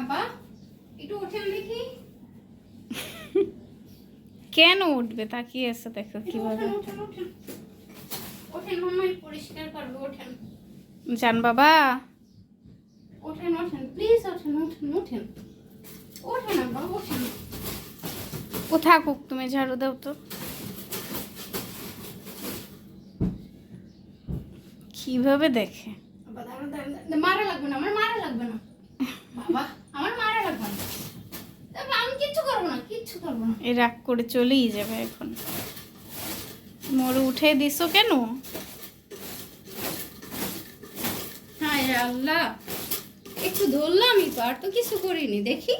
আপা একটু দেখি। কেন উঠবে? তাকিয়ে আছে দেখো কীভাবে। ওঠেন মাম্মা পরিষ্কার করবে ওঠেন জান বাবা। ওঠেন ওঠেন প্লিজ ওঠেন ওঠেন ওঠেন ওঠেন ওঠেন ও থাকুক তুমি ঝাড়ু দাও তো। কীভাবে দেখে। মারা লাগবে না আমার মারা লাগবে না। বাবা আমার মারা লাগবে না তারপর আমি কিচ্ছু করব এই রাগ করে চলেই যাবে এখন। মোর উঠে দিছো কেন? হ্যাঁ আল্লাহ। একটু ধরলামই তো আর তো কিছু করিনি দেখি।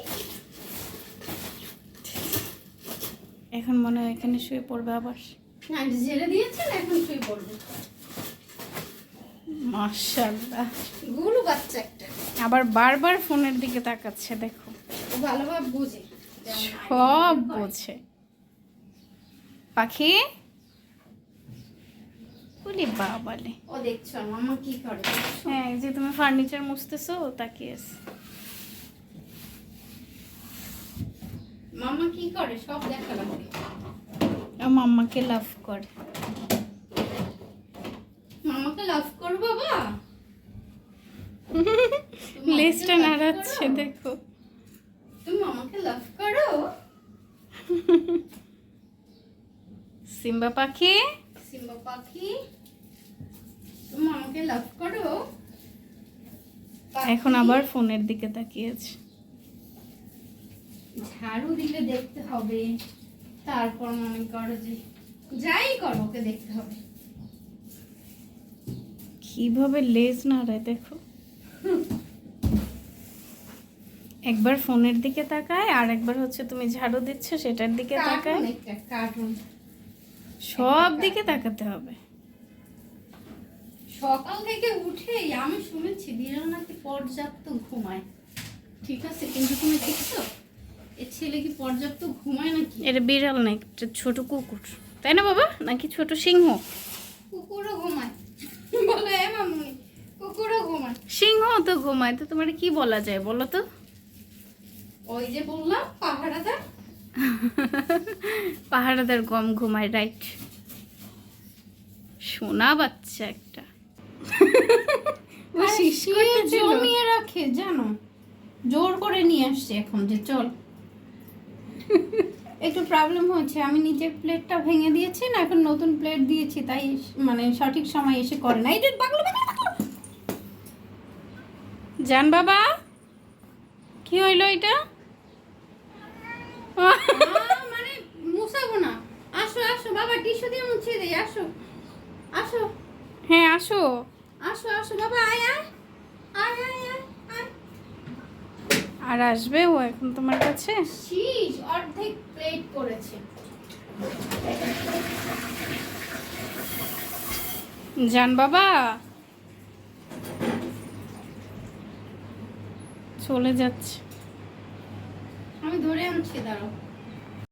এখন মনে হয় এখানে শুয়ে পড়বে আবার। না ঝেড়ে দিয়েছেন এখন শুয়ে পড়বে। মাশাআল্লাহ। গুলু বাচ্চা একটা। আবার বারবার ফোনের দিকে তাকাচ্ছে দেখো। ও ভালোভাবে বুঝে। সব বোঝে পাখি? বলি বাবালে। ও দেখছ মামা কি করে হ্যাঁ যে তুমি ফার্নিচার মুছতেছো তাকিয়ে আছে। মামা কি করে? সব দেখা লাগে মাম্মাকে লাভ করে। মামাকে লাভ করো বাবা। লেজটা নাড়াচ্ছে দেখো তুমি আমাকে লাভ করো সিম্বা পাখি? সিম্বা পাখি? তুমি আমাকে লাভ করো? এখন আবার ফোনের দিকে তাকিয়েছে। ঝাড়ু দিলে দেখতে হবে। তারপর মনে করো যে যাই করো ওকে দেখতে হবে। কীভাবে লেজ নাড়ায় দেখো। একবার ফোনের দিকে তাকায় আর একবার হচ্ছে তুমি ঝাড়ু দিচ্ছ সেটার দিকে তাকায়। কার্টুন সব দিকে তাকাতে হবে। সকাল থেকে উঠেই আমি শুনেছি বিড়াল নাকি পর্যাপ্ত ঘুমায়। ঠিক আছে কিন্তু তুমি দেখছ? এ ছেলে কি পর্যাপ্ত ঘুমায় নাকি? এটা বিড়াল না একটা ছোট কুকুর। তাই না বাবা? নাকি ছোট সিংহ? কুকুরও ঘুমায়। বলে এ মামুনি কুকুরও ঘুমায়। সিংহ তো ঘুমায় তো তোমার কি বলা যায় বলো তো? ওই যে বললাম পাহাড়াদার পাহাড়াদার গম ঘুমায় রাইট সোনা বাচ্চা একটা। জমিয়ে রাখে জানো? জোর করে নিয়ে আসছে এখন যে চল। একটু প্রবলেম হচ্ছে আমি নিজের প্লেটটা ভেঙে দিয়েছি না এখন নতুন প্লেট দিয়েছি তাই মানে সঠিক সময় এসে করে না। এই যে পাগলো। জান বাবা কি হইল এটা? মানে না। আসো আসো বাবা টিস্যু দিয়ে মুছিয়ে দেই আসো। আসো। হ্যাঁ আসো। আসো আসো বাবা আয় আয়। আয় আয় আয় আয়। আর আসবে ও এখন তোমার কাছে? শীষ অর্ধেক প্লেট করেছে জান বাবা। চলে যাচ্ছে। আমি ধরে আনছি দাঁড়াও।